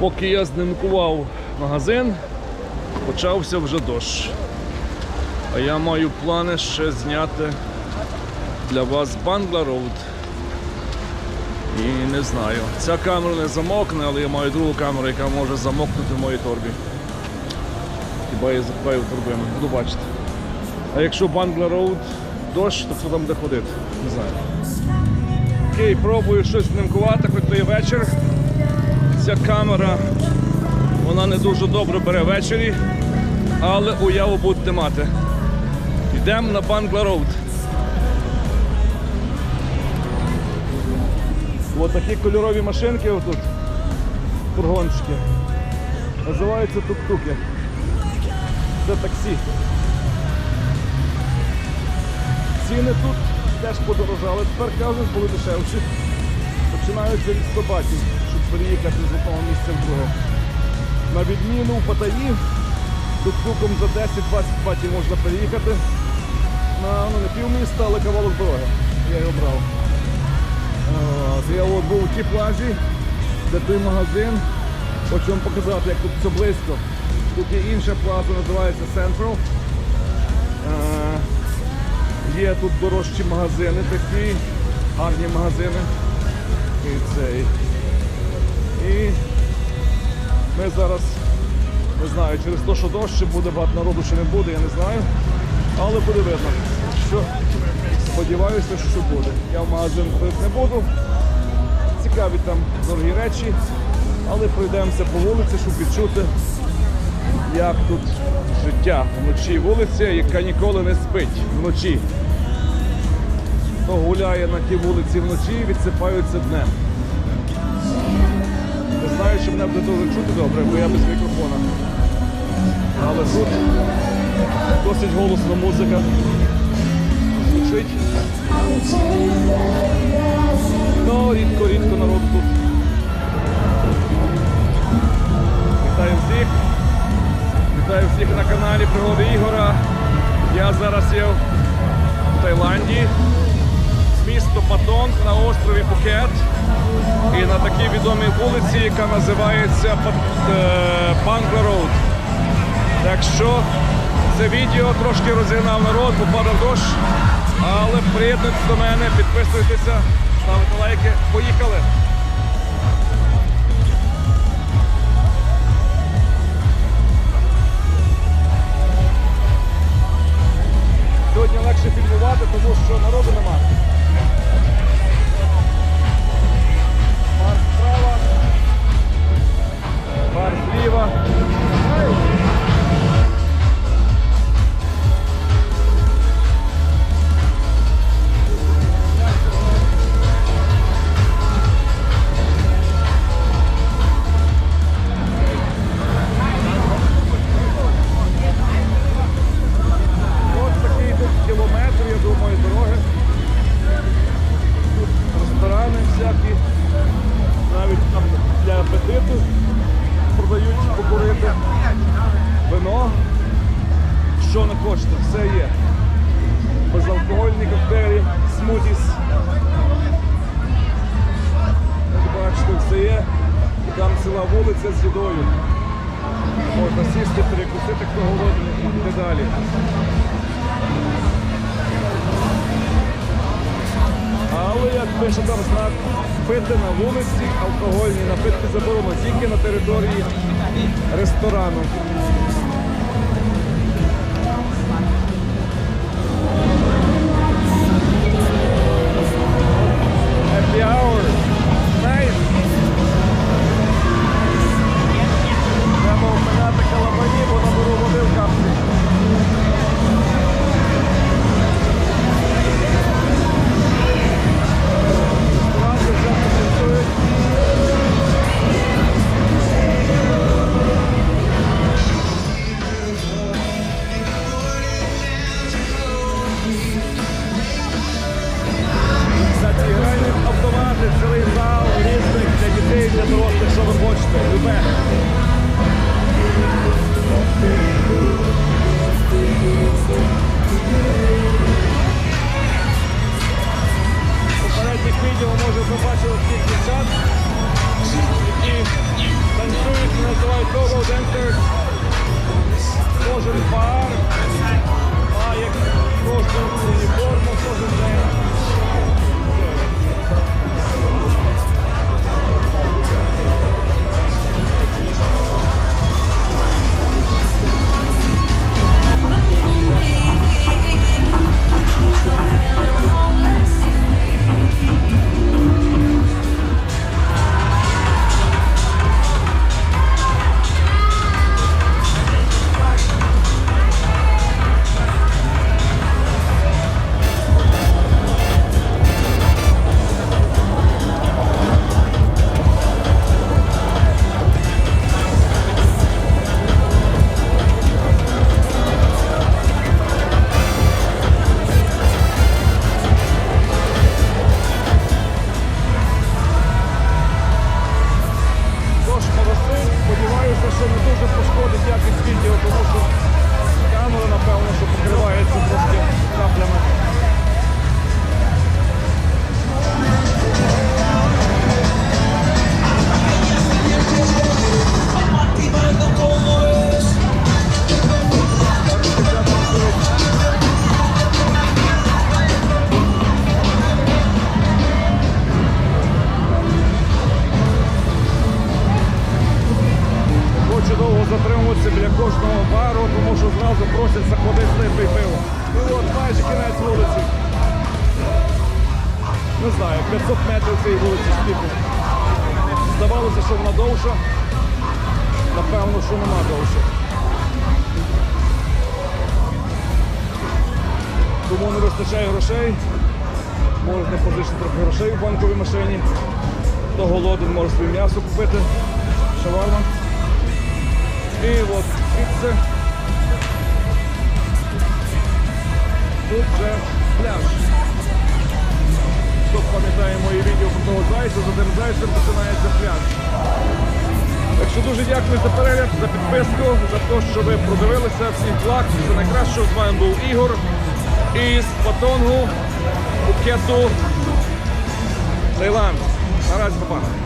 Поки я знімкував магазин, почався вже дощ. А я маю плани ще зняти для вас Бангла Роуд. І не знаю. Ця камера не замокне, але я маю другу камеру, яка може замокнути в моїй торбі. Хіба я запхаю торбину, буду бачити. А якщо Бангла Роуд дощ, то хто там буде ходити? Не знаю. Окей, пробую щось знімкувати, хоч то є вечір. Ця камера вона не дуже добре бере ввечері, але уяву будете мати. Йдемо на Бангла Роуд. Ось такі кольорові машинки отут, фургончики. Називаються тук-туки. Це таксі. Ціни тут теж подорожали, тепер кажуть, були дешевші. Починаються від 100 батів, щоб переїхати з одного місця в друге. На відміну в Паттайі тук-туком за 10-20 батів можна переїхати на ну, не півміста, але кавалок дороги. Я його брав. От, я от був у тій плазі, де той магазин. Хочу вам показати, як тут все близько. Тут є інша плаза, називається Central. Е, Є тут дорожчі магазини такі, гарні магазини. І цей. І ми зараз, не знаю, через те, що дощ, чи буде багато народу, чи не буде, я не знаю. Але буде видно. Що сподіваюся, що буде. Я в магазин ходити не буду. Цікаві там дорогі речі, але пройдемося по вулиці, щоб відчути, як тут життя. Вночі вулиця, яка ніколи не спить вночі. Хто гуляє на тій вулиці вночі, відсипаються днем. Знаю, чи мене буде дуже чути добре, бо я без мікрофона. Але тут досить голосна музика звучить. Ну, рідко-рідко народ тут. Вітаю всіх. Вітаю всіх на каналі Пригоди Ігора. Я зараз є в Таїланді. Місто Патонг на острові Пукет. І на такій відомій вулиці, яка називається е, Роуд. Так що це відео трошки розігнав народ, попадав дощ. Але приєднуйтесь до мене, підписуйтеся, ставте лайки. Поїхали! Хочете, все є. Безалкогольні коктейлі, смутіс. Як бачите, все є. І там ціла вулиця з їдою. Можна сісти, перекусити, хто голодний і йти далі. Але як пише там знак, пити на вулиці, алкогольні напитки заборонено тільки на території ресторану. буде цілий зал різних для дітей, для дорослих, що ви хочете. Любе. Попередніх відео може побачили всіх дівчат, які танцюють, називають Go Dancers. Кожен бар має кожну уніформу, кожен день. Зразу просять заходити випий пиво. Ну от майже кінець вулиці. Не знаю, 500 метрів цієї вулиці скільки. Здавалося, що вона довша. Напевно, що нема довше. Тому не вистачає грошей. Можна позичити трохи грошей в банковій машині. Хто голоден, може собі м'ясо купити. Шаварма. І от звідси тут вже пляж. Хто пам'ятає мої відео про того зайця, за тим зайцем починається пляж. Так що дуже дякую за перегляд, за підписку, за те, що ви продивилися всіх благ. Все найкраще. З вами був Ігор із Патонгу, Пукету, Таїланд. Наразі, папа.